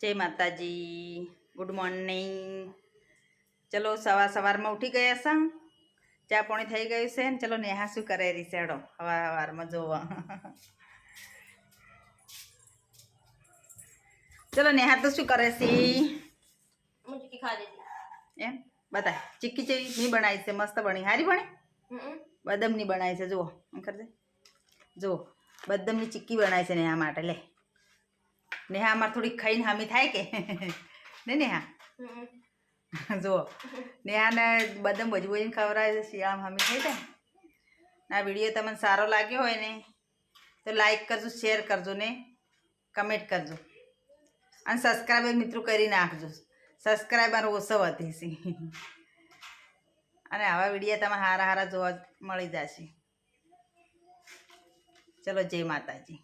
જય માતાજી good morning. ચલો સવાર સવારમાં ઉઠી ગયા છે. ચા પાણી થઈ ગયું છે ને ચલો નેહા શું કરે રીસેડો હવા સવારમાં જોવા. ચલો નેહા તો શું કરે છે? એમ? બધા ચીક્કી ચેવી? ની બનાવી છે મસ્ત બની. હારી બની? બદમની બનાવી છે જુઓ એમ કરજે જુઓ બદમની ચીક્કી બનાવી છે નેહા માટે લે. નેહા અમારે થોડીક ખાઈને હામી થાય કે? ને નેહા? જુઓ. નેહાને બદામ ભજવું હોઈને ખવડાવે છે શિયાળામાં હામી થઈ જાય આ વીડિયો તમને સારો લાગ્યો હોય ને તો લાઈક કરજો શેર કરજો ને કમેન્ટ કરજો. અને સબસ્ક્રાઈબ મિત્રો કરી નાખજો. સબસ્ક્રાઈબર ઓછો હતી અને આવા વીડિયો તમે હારા હારા જોવા મળી જશે. ચલો જય માતાજી.